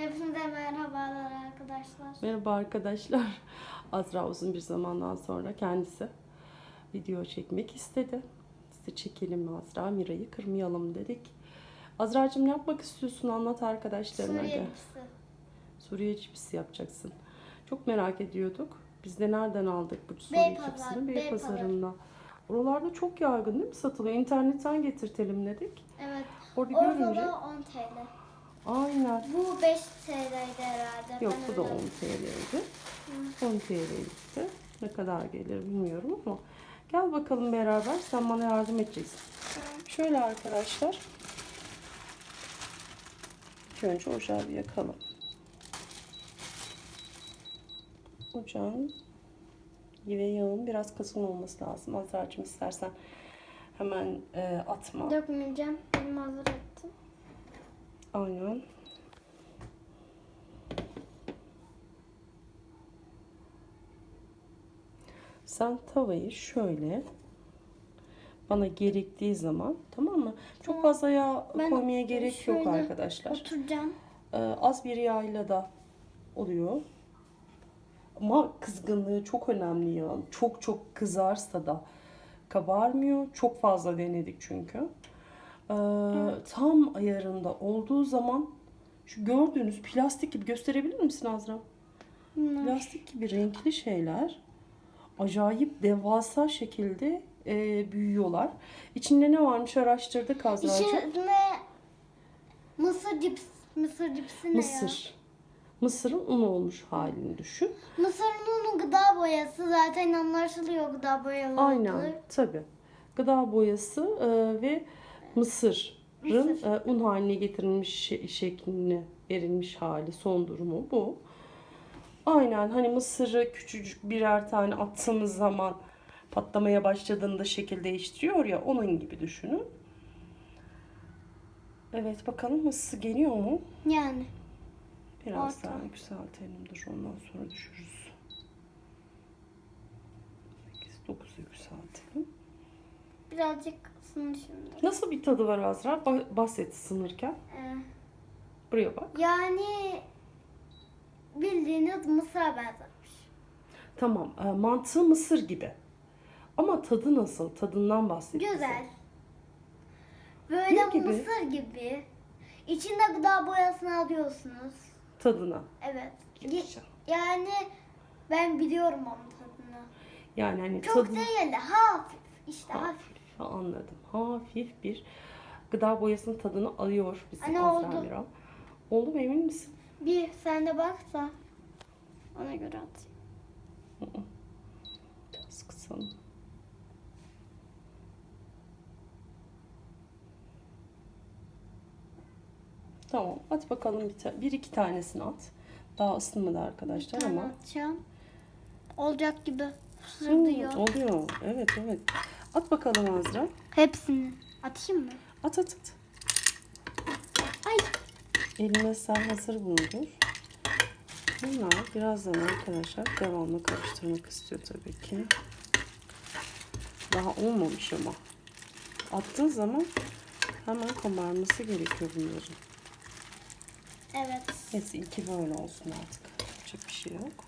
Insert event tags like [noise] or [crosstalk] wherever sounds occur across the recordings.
Hepinize merhabalar arkadaşlar. Merhaba arkadaşlar. [laughs] Azra uzun bir zamandan sonra kendisi video çekmek istedi. Size çekelim mi Azra? Mira'yı kırmayalım dedik. Azra'cığım ne yapmak istiyorsun? Anlat arkadaşlarına. Suriye de. cipsi. Suriye cipsi yapacaksın. Çok merak ediyorduk. Biz de nereden aldık bu Suriye Beypazar, cipsini? Beypazar. Beypazarı'nda. Oralarda çok yaygın değil mi satılıyor? İnternetten getirtelim dedik. Evet. Orada Orada görünce da 10 TL. Aynen. Bu 5 TL'ydi herhalde. Yok Ben bu da 10 öyle- TL'ydi. 10 TL'ydi. Ne kadar gelir bilmiyorum ama gel bakalım beraber sen bana yardım edeceksin. Şöyle arkadaşlar. İlk önce ocağı bir yakalım. Ocağın ve yağın biraz kasın olması lazım. Azra'cığım istersen hemen e, atma. Dökmeyeceğim. Benim hazır. Aynen. Sen tavayı şöyle bana gerektiği zaman tamam mı? Çok fazla yağ Ben koymaya gerek yok arkadaşlar. Oturacağım. Ee, az bir yağıyla da oluyor. Ama kızgınlığı çok önemli yağın. Çok çok kızarsa da kabarmıyor. Çok fazla denedik çünkü. Ee, Tam ayarında olduğu zaman şu gördüğünüz plastik gibi gösterebilir misin Azra? Bunlar. Plastik gibi renkli şeyler acayip devasa şekilde e, büyüyorlar. İçinde ne varmış araştırdık Azra'cığım. İçine mısır cips. Mısır cipsi ne ya? Mısır. Mısırın un olmuş halini düşün. Mısırın unu gıda boyası zaten anlaşılıyor gıda boyaları. Aynen tabi. Gıda boyası e, ve Mısır. E, un haline getirilmiş şe- şeklini verilmiş hali son durumu bu. Aynen hani mısırı küçücük birer tane attığımız zaman patlamaya başladığında şekil değiştiriyor ya onun gibi düşünün. Evet bakalım ısı geliyor mu? Yani. Biraz Orta. daha yükseltelim dur ondan sonra düşürürüz. 8 9'u yükseltelim. Birazcık ısın şimdi. Nasıl bir tadı var Azra? Ba- bahset sınırken. Ee, Buraya bak. yani bildiğiniz mısıra benzermiş. Tamam. e, mantığı mısır gibi. Ama tadı nasıl? Tadından bahset. bize. Güzel. Böyle Ne gibi? mısır gibi. İçinde gıda boyasını alıyorsunuz. Tadına. Evet. Geçeceğim. Yani ben biliyorum onun tadını. Yani hani Çok tadı... değil de hafif. İşte hafif. Hafif. Anladım. Hafif bir gıda boyasının tadını alıyor bizim Anne, Azra oldu. Oldu mu emin misin? Bir sen de bak da ona göre atayım. Biraz kısalım. Tamam. At bakalım bir, ta- bir iki tanesini at. Daha ısınmadı arkadaşlar Tamam ama. atacağım. Olacak gibi. Sırdıyor. oluyor. Evet evet. At bakalım Azra. Hepsini. Atayım mı? At at at. Ay. Eline sen hazır bulundur. Bunlar birazdan arkadaşlar devamlı karıştırmak istiyor tabii ki. Daha olmamış ama. Attığın zaman hemen kabarması gerekiyor bunların. Evet. Neyse iki böyle olsun artık. Yapacak bir şey yok.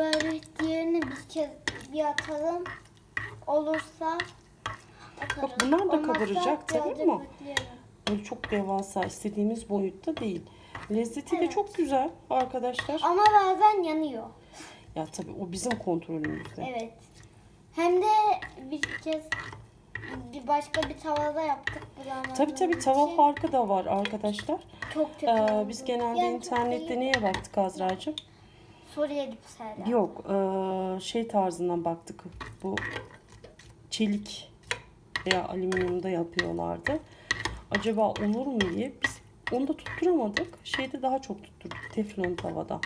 Böyle diğerini bir kez bir atalım. Olursa atarız. Bak bunlar da Olmazsa kabaracak tabii birazcık ama- bekleyelim. Böyle çok devasa istediğimiz boyutta değil. Lezzeti de Evet. çok güzel arkadaşlar. Ama bazen yanıyor. Ya tabii o bizim kontrolümüzde. Evet. Hem de bir kez bir başka bir tavada yaptık. bulamadım Tabii tabii tava farkı da var arkadaşlar. Çok Ee, biz genelde Yani internette çok iyi. neye baktık Azra'cığım? Suriye cipsler. Yok ee, şey tarzından baktık. Bu çelik veya alüminyumda yapıyorlardı. Acaba olur mu diye biz onu da tutturamadık. Şeyde daha çok tutturduk teflon tavada.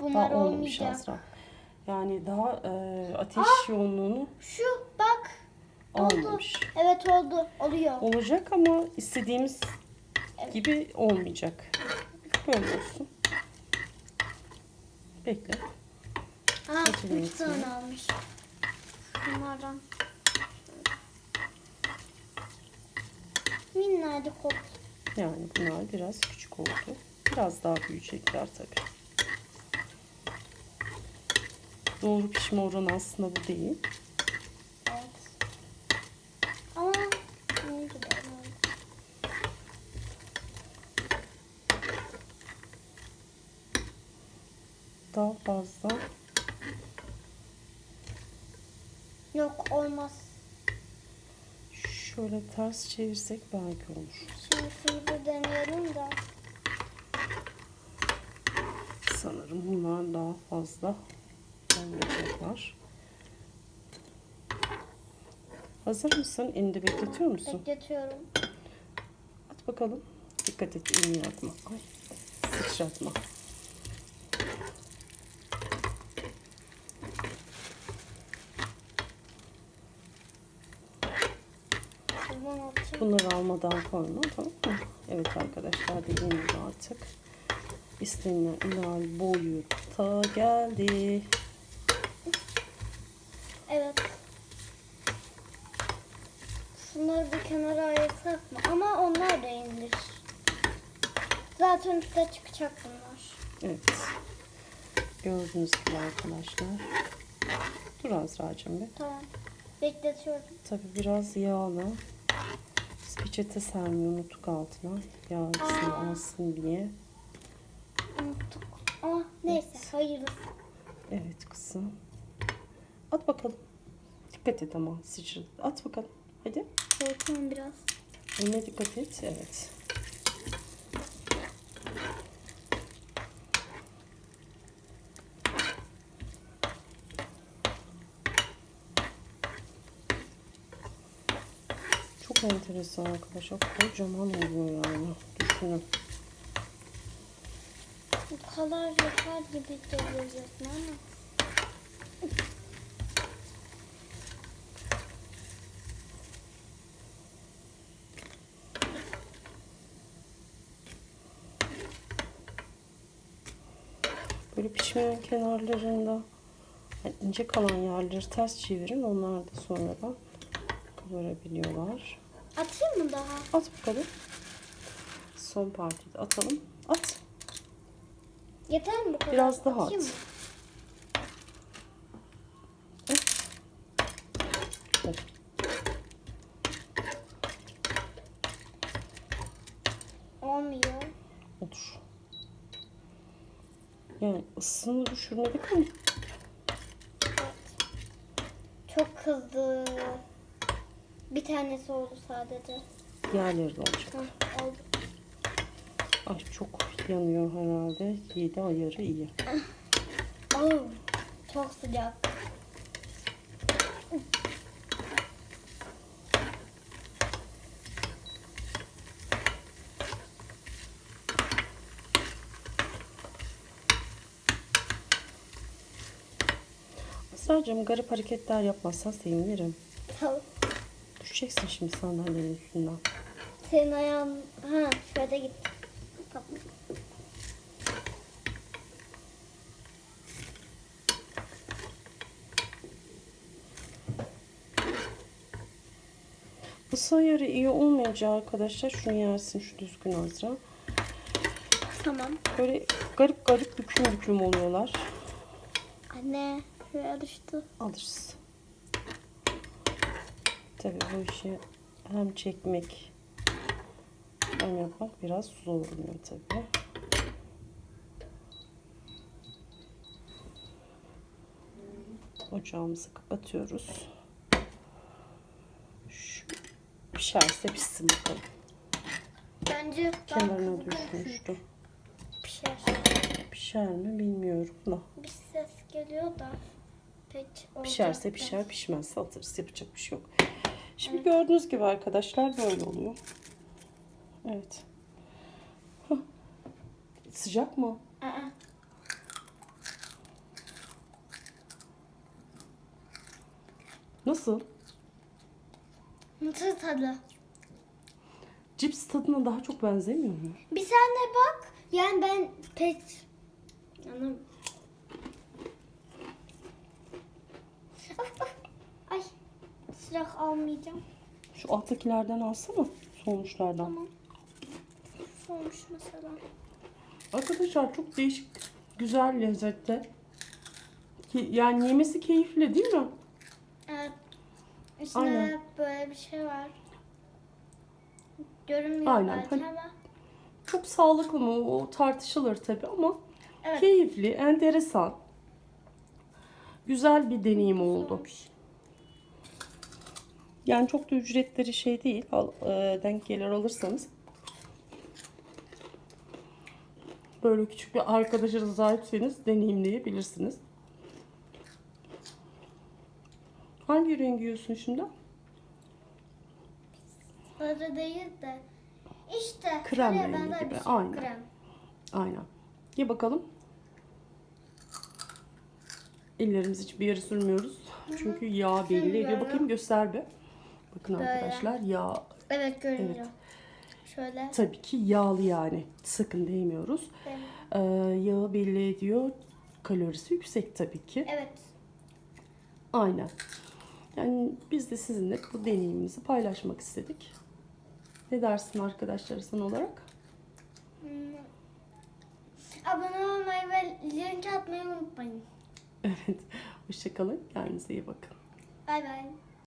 Bunlar Daha olmamış olmayacak. Azra. Yani daha ee, ateş yoğunluğunu Şu bak. Oldu. almamış. Evet oldu. Oluyor. Olacak ama istediğimiz gibi olmayacak. Böyle olsun. Bekle. Ha, Acele üç tane almış. Bunlardan. minnacık oldu. Yani bunlar biraz küçük oldu. Biraz daha büyüyecekler tabii. Doğru pişme oranı aslında bu değil. Evet. Ama ne güzel oldu. Daha fazla Yok olmaz. şöyle ters çevirsek belki olur. Şimdi da deneyelim de. Sanırım bunlar daha fazla olacaklar. Hazır mısın? Elinde bekletiyor musun? Bekletiyorum. At bakalım. Dikkat et elini atma. Ay, sıçratma. Buradan atayım. Bunları almadan koyma tamam mı? Evet arkadaşlar dediğim gibi artık istenilen ideal boyuta geldi. Evet. Şunları bir kenara ayırsak mı? Ama onlar da indir. Zaten üstte çıkacak bunlar. Evet. Gördüğünüz gibi arkadaşlar. Dur Azra'cığım bir. Tamam. Bekletiyorum. Tabi biraz yağla. Biz peçete sermeyi unuttuk altına. Yağ içine Aa. alsın diye. Unuttuk. Ama neyse hayırlısı. Evet kızım. At bakalım. Dikkat et ama sıçrat. At bakalım. Hadi. Korkuyorum biraz. Eline dikkat et. Evet. Çok enteresan arkadaşlar. Kocaman oluyor yani. Düşünün. Bu kadar yeter gibi geliyor zaten ama. Böyle pişmeyen kenarlarında yani ince kalan yerleri ters çevirin. Onlar da sonradan kabarabiliyorlar. Atayım mı daha? At bakalım. Son partiyi de atalım. At. Yeter mi bu kadar? Biraz daha Atayım at. mı? Olmuyor. Olur. Yani ısısını düşürmedik ama Evet. Çok kızdı. Bir tanesi oldu sadece. diğerleri de olacak. Hı, oldu. Ay çok yanıyor herhalde. De ayarı iyi. Oo, çok sıcak. Sadece garip hareketler yapmazsan sevinirim. Tamam. Düşeceksin şimdi sandalyenin üstünden. Senin ayağın... Ha şöyle git. Tamam. Isı ayarı iyi olmayınca arkadaşlar şunu yersin şu düzgün Azra. Tamam. Böyle garip garip büküm büküm oluyorlar. Anne şuraya düştü. Alırız. Tabii bu işi hem çekmek hem yapmak biraz zor oluyor tabii. Ocağımızı kapatıyoruz. Şu pişerse pişsin bakalım. Bence Kenarına düşmüştü. pişer. Pişer mi bilmiyorum da. Bir ses geliyor da pek Pişerse pişer, pişmezse atarız. Yapacak bir şey yok. Şimdi gördüğünüz gibi arkadaşlar böyle oluyor. Evet. Hah. Sıcak mı? Aa, Nasıl? Nasıl tadı? Cips tadına daha çok benzemiyor mu? Bir sen de bak. Yani ben pek... Anam. Of, of. Ay sıcak almayacağım. Şu alttakilerden alsana. sonuçlardan. Tamam. Olmuş mesela. Arkadaşlar çok değişik, güzel lezzette. Yani yemesi keyifli değil mi? Evet. İçinde Aynen. böyle bir şey var. Görünmüyor Aynen. belki Hani- ama. Çok sağlıklı mı o tartışılır tabii ama Evet. keyifli, enteresan. Güzel bir deneyim oldu. Olmuş. Yani çok da ücretleri şey değil. Al, e, denk gelir alırsanız. Böyle küçük bir arkadaşınız sahipseniz deneyimleyebilirsiniz. Hangi rengi yiyorsun şimdi? Sarı değil de işte Krem rengi bir gibi, şey. aynen. Krem. Aynen. Ye bakalım. Ellerimizi hiçbir yere sürmüyoruz. Çünkü yağ belli. Bir Sürmüyorum. bakayım göster bir. Bakın Böyle. arkadaşlar yağ Evet görünüyor. Evet. Şöyle. tabii ki yağlı yani. Sakın değmiyoruz. benim. Ee, yağı belli ediyor. Kalorisi yüksek tabii ki. Evet. Aynen. Yani biz de sizinle bu deneyimimizi paylaşmak istedik. Ne dersin arkadaşlar sen olarak? Hmm. Abone olmayı ve link atmayı unutmayın. Evet. Hoşçakalın. Kendinize iyi bakın. Bay bay.